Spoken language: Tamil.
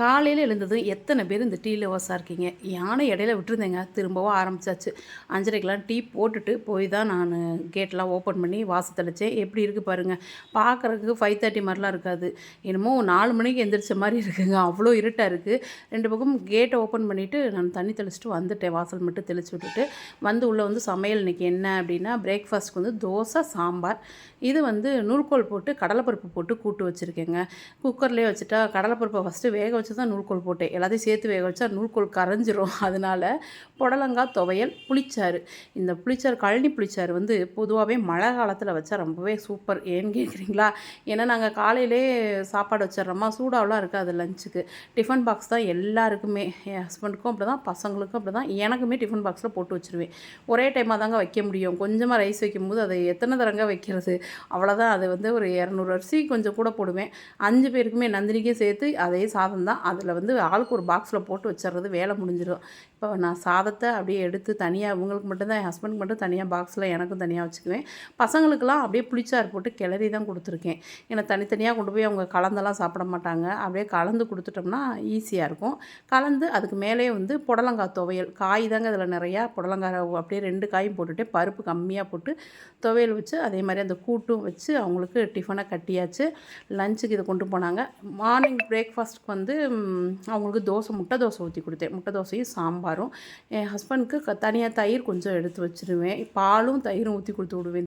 காலையில் எழுந்ததும் எத்தனை பேர் இந்த டீ லவர்ஸாக இருக்கீங்க? யானை இடையில விட்டுருந்தேங்க. திரும்பவும் ஆரம்பிச்சாச்சு. அஞ்சரைக்கெலாம் டீ போட்டுட்டு போய் தான் நான் கேட்லாம் ஓப்பன் பண்ணி வாசல் தெளித்தேன் எப்படி இருக்குது பாருங்கள் பார்க்குறதுக்கு ஃபைவ் தேர்ட்டி மாதிரிலாம் இருக்காது. என்னமோ நாலு மணிக்கு எந்திரிச்ச மாதிரி இருக்குங்க. அவ்வளோ இருட்டாக இருக்குது ரெண்டு பக்கம் கேட்டை ஓப்பன் பண்ணிவிட்டு நான் தண்ணி தெளிச்சிட்டு வந்துட்டேன். வாசல் மட்டும் தெளிச்சு விட்டுட்டு வந்து உள்ளே வந்து சமையல் இன்றைக்கி என்ன அப்படின்னா பிரேக்ஃபாஸ்ட்க்கு வந்து தோசை சாம்பார். இது வந்து நூல்கோல் போட்டு கடலைப்பருப்பு போட்டு கூட்டு வச்சுருக்கேங்க. குக்கர்லேயே வச்சுட்டா கடலைப்பருப்பை ஃபஸ்ட்டு வேக வச்சு தான் நூல்கோல் போட்டேன். எல்லாத்தையும் சேர்த்து வேக வச்சா நூல்கோல் கரைஞ்சிரும். அதனால புடலங்காய் துவையல் புளிச்சாறு. இந்த புளிச்சாறு கழனி புளிச்சாறு வந்து பொதுவாகவே மழை காலத்தில் வச்சா ரொம்பவே சூப்பர். ஏன்னு கேட்குறீங்களா ஏன்னா நாங்கள் காலையிலே சாப்பாடு வச்சிட்றோமா? சூடாவெலாம் இருக்காது லஞ்சுக்கு. டிஃபன் பாக்ஸ் தான் எல்லாருக்குமே. என் ஹஸ்பண்டுக்கும் அப்படி தான் பசங்களுக்கும் அப்படி தான் எனக்குமே டிஃபன் பாக்ஸில் போட்டு வச்சுருவேன். ஒரே டைமாக தாங்க வைக்க முடியும். கொஞ்சமாக ரைஸ் வைக்கும்போது அதை எத்தனை தரங்க வைக்கிறது? அவ்வளோதான் அது வந்து ஒரு இரநூறு அரிசி கொஞ்சம் கூட போடுவேன். அஞ்சு பேருக்குமே நந்தினிக்கும் சேர்த்து அதே சாதம் தான். அதில் வந்து ஆளுக்கு ஒரு பாக்ஸில் போட்டு வச்சிடுறது வேலை முடிஞ்சிடும் இப்போ நான் சாதத்தை அப்படியே எடுத்து தனியாக இவங்களுக்கு மட்டும்தான் என் ஹஸ்பண்ட் மட்டும் தனியாக பாக்ஸில் எனக்கும் தனியாக வச்சுக்குவேன். பசங்களுக்கெல்லாம் அப்படியே புளிச்சாறு போட்டு கிளறி தான் கொடுத்துருக்கேன். ஏன்னா தனித்தனியாக கொண்டு போய் அவங்க கலந்தெல்லாம் சாப்பிட மாட்டாங்க. அப்படியே கலந்து கொடுத்துட்டோம்னா ஈஸியாக இருக்கும். கலந்து அதுக்கு மேலே வந்து புடலங்காய் துவையல். காய் தாங்க இதில் நிறையா புடலங்காய் அப்படியே ரெண்டு காயும் போட்டுட்டு பருப்பு கம்மியாக போட்டு துவையல் வச்சு அதே மாதிரி அந்த கூட்டும் வச்சு அவங்களுக்கு டிஃபனை கட்டியாச்சு. லஞ்சுக்கு இதை கொண்டு போனாங்க. மார்னிங் பிரேக்ஃபாஸ்ட்டுக்கு வந்து அவங்களுக்கு தோசை முட்டை தோசை ஊற்றி கொடுத்தேன். முட்டை தோசையும் சாம்பாரும். என் ஹஸ்பண்டுக்கு தனியாக தயிர் கொஞ்சம் எடுத்து வச்சுருவேன். பாலும் தயிரும் ஊற்றி கொடுத்து விடுவேன்.